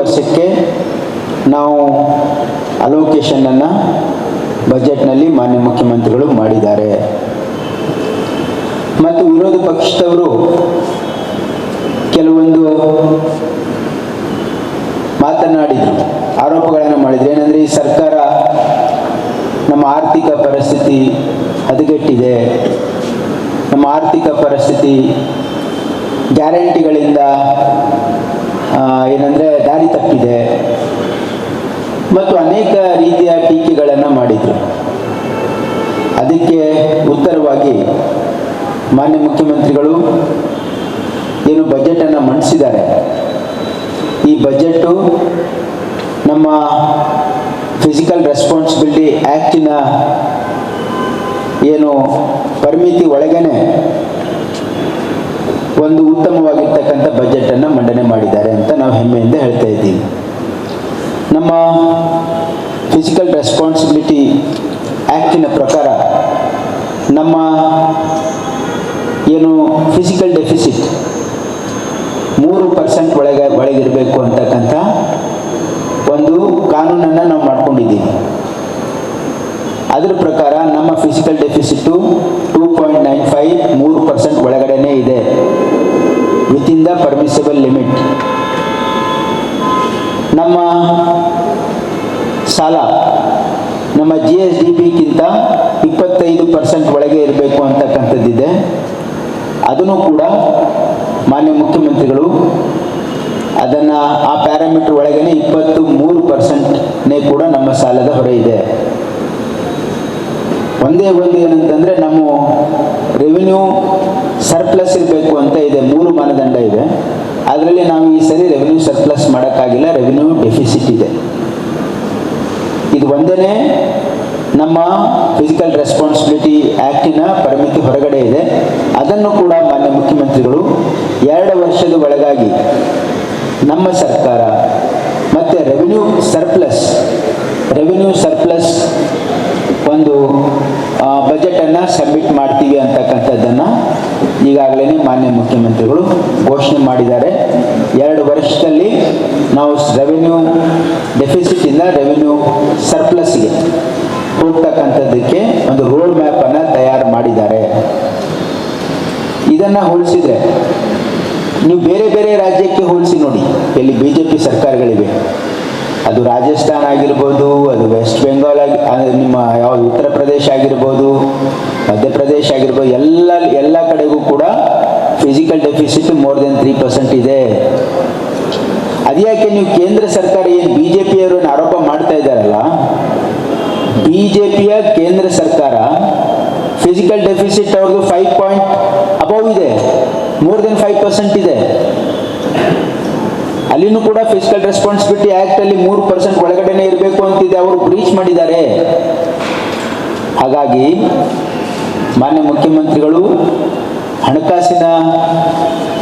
ವರ್ಷಕ್ಕೆ ನಾವು ಅಲೋಕೇಶನನ್ನು ಬಜೆಟ್ನಲ್ಲಿ ಮಾನ್ಯ ಮುಖ್ಯಮಂತ್ರಿಗಳು ಮಾಡಿದ್ದಾರೆ. ಮತ್ತು ವಿರೋಧ ಪಕ್ಷದವರು ಕೆಲವೊಂದು ಮಾತನಾಡಿದರು, ಆರೋಪಗಳನ್ನು ಮಾಡಿದ್ರು. ಏನಂದರೆ ಈ ಸರ್ಕಾರ ನಮ್ಮ ಆರ್ಥಿಕ ಪರಿಸ್ಥಿತಿ ಹದಗೆಟ್ಟಿದೆ. ನಮ್ಮ ಆರ್ಥಿಕ ಪರಿಸ್ಥಿತಿ ಗ್ಯಾರಂಟಿಗಳಿಂದ ಏನಂದರೆ ದಾರಿ ತಪ್ಪಿದೆ. ಮತ್ತು ಅನೇಕ ರೀತಿಯ ಟೀಕೆಗಳನ್ನು ಮಾಡಿದರು. ಅದಕ್ಕೆ ಉತ್ತರವಾಗಿ ಮಾನ್ಯ ಮುಖ್ಯಮಂತ್ರಿಗಳು ಏನು ಬಜೆಟನ್ನು ಮಂಡಿಸಿದ್ದಾರೆ. ಈ ಬಜೆಟು ನಮ್ಮ ಫಿಸಿಕಲ್ ರೆಸ್ಪಾನ್ಸಿಬಿಲಿಟಿ ಆ್ಯಕ್ಟಿನ ಏನು ಪರಿಮಿತಿ ಒಳಗೇನೆ ಒಂದು ಉತ್ತಮವಾಗಿರ್ತಕ್ಕಂಥ ಬಜೆಟನ್ನು ಮಂಡನೆ ಮಾಡಿದ್ದಾರೆ ಅಂತ ನಾವು ಹೆಮ್ಮೆಯಿಂದ ಹೇಳ್ತಾ ಇದ್ದೀವಿ. ನಮ್ಮ ಫಿಸಿಕಲ್ ರೆಸ್ಪಾನ್ಸಿಬಿಲಿಟಿ ಆ್ಯಕ್ಟಿನ ಪ್ರಕಾರ ನಮ್ಮ ಏನು ಫಿಸಿಕಲ್ ಡೆಫಿಸಿಟ್ ಮೂರು ಪರ್ಸೆಂಟ್ ಒಳಗೆ ಒಳಗಿರಬೇಕು ಅಂತಕ್ಕಂಥ ಒಂದು ಕಾನೂನನ್ನು ನಾವು ಮಾಡ್ಕೊಂಡಿದ್ದೀವಿ. ಅದರ ಪ್ರಕಾರ ನಮ್ಮ fiscal deficit two point nine five ಮೂರು ಪರ್ಸೆಂಟ್ ಒಳಗಡೆನೇ ಇದೆ ವಿತಿನ್ ದ ಪರ್ಮಿಸಿಬಲ್ ಲಿಮಿಟ್ ನಮ್ಮ ಸಾಲ, ನಮ್ಮ ಜಿ ಎಸ್ ಡಿ ಪಿಗಿಂತ ಇಪ್ಪತ್ತೈದು ಪರ್ಸೆಂಟ್ ಒಳಗೆ ಇರಬೇಕು ಅಂತಕ್ಕಂಥದ್ದಿದೆ. ಅದನ್ನು ಕೂಡ ಮಾನ್ಯ ಮುಖ್ಯಮಂತ್ರಿಗಳು ಅದನ್ನು ಆ ಪ್ಯಾರಾಮೀಟರ್ ಒಳಗೇನೆ ಇಪ್ಪತ್ತು ಮೂರು ಪರ್ಸೆಂಟ್ನೇ ಕೂಡ ನಮ್ಮ ಸಾಲದ ಹೊರೆ ಇದೆ. ಒಂದೇ ಒಂದು ಏನಂತಂದರೆ, ನಮ್ಮ ರೆವಿನ್ಯೂ ಸರ್ಪ್ಲಸ್ ಇರಬೇಕು ಅಂತ ಇದೆ, ಮೂರು ಮಾನದಂಡ ಇದೆ. ಅದರಲ್ಲಿ ನಾವು ಈ ಸರಿ ರೆವಿನ್ಯೂ ಸರ್ಪ್ಲಸ್ ಮಾಡೋಕ್ಕಾಗಿಲ್ಲ ರೆವಿನ್ಯೂ ಡೆಫಿಸಿಟ್ ಇದೆ. ಇದು ಒಂದೇ ನಮ್ಮ ಫಿಸಿಕಲ್ ರೆಸ್ಪಾನ್ಸಿಬಿಲಿಟಿ ಆ್ಯಕ್ಟಿನ ಪರಿಮಿತಿ ಹೊರಗಡೆ ಇದೆ. ಅದನ್ನು ಕೂಡ ಮಾನ್ಯ ಮುಖ್ಯಮಂತ್ರಿಗಳು ಎರಡು ವರ್ಷದ ಒಳಗಾಗಿ ನಮ್ಮ ಸರ್ಕಾರ ಮತ್ತು ರೆವಿನ್ಯೂ ಸರ್ಪ್ಲಸ್ ರೆವಿನ್ಯೂ ಸರ್ಪ್ಲಸ್ ಒಂದು ಬಜೆಟನ್ನು ಸಬ್ಮಿಟ್ ಮಾಡ್ತೀವಿ ಅಂತಕ್ಕಂಥದ್ದನ್ನು ಈಗಾಗಲೇ ಮಾನ್ಯ ಮುಖ್ಯಮಂತ್ರಿಗಳು ಘೋಷಣೆ ಮಾಡಿದ್ದಾರೆ. ಎರಡು ವರ್ಷದಲ್ಲಿ ನಾವು ರೆವಿನ್ಯೂ ಡೆಫಿಸಿಟಿಂದ ರೆವಿನ್ಯೂ ಸರ್ಪ್ಲಸ್ಗೆ ಹೋಗ್ತಕ್ಕಂಥದ್ದಕ್ಕೆ ಒಂದು ರೋಡ್ ಮ್ಯಾಪನ್ನು ತಯಾರು ಮಾಡಿದ್ದಾರೆ. ಇದನ್ನು ಹೋಲಿಸಿದರೆ ನೀವು ಬೇರೆ ಬೇರೆ ರಾಜ್ಯಕ್ಕೆ ಹೋಲಿಸಿ ನೋಡಿ. ಎಲ್ಲಿ ಬಿ ಜೆ ಪಿ ಸರ್ಕಾರಗಳಿವೆ. ಅದು ರಾಜಸ್ಥಾನ ಆಗಿರ್ಬೋದು, ಅದು ವೆಸ್ಟ್ ಬೆಂಗಾಲ್ ಆಗಿ ನಿಮ್ಮ ಯಾವ ಉತ್ತರ ಪ್ರದೇಶ ಆಗಿರ್ಬೋದು ಮಧ್ಯಪ್ರದೇಶ ಆಗಿರ್ಬೋದು, ಎಲ್ಲ fiscal deficit more than three percent ಇದೆ. ಅದ್ಯಾಕೆ ನೀವು ಕೇಂದ್ರ ಸರ್ಕಾರ ಏನು ಬಿ ಜೆ ಪಿಯವರು ಆರೋಪ ಮಾಡ್ತಾ ಇದ್ದಾರಲ್ಲ? ಬಿ ಜೆ ಪಿಯ ಕೇಂದ್ರ ಸರ್ಕಾರ ಫಿಸಿಕಲ್ ಡೆಫಿಸಿಟ್ ಅವ್ರದ್ದು ಫೈವ್ ಪಾಯಿಂಟ್ ಅಬೌವ್ ಇದೆ. ಮೋರ್ ದೆನ್ ಫೈವ್ ಪರ್ಸೆಂಟ್ ಇದೆ. ಅಲ್ಲಿನೂ ಕೂಡ ಫಿಸಿಕಲ್ ರೆಸ್ಪಾನ್ಸಿಬಿಲಿಟಿ ಆಕ್ಟ್ ಅಲ್ಲಿ ಮೂರು ಪರ್ಸೆಂಟ್ ಒಳಗಡೆನೆ ಇರಬೇಕು ಅಂತಿದೆ ಅವರು ಬ್ರೀಚ್ ಮಾಡಿದ್ದಾರೆ. ಹಾಗಾಗಿ ಮಾನ್ಯ ಮುಖ್ಯಮಂತ್ರಿಗಳು ಹಣಕಾಸಿನ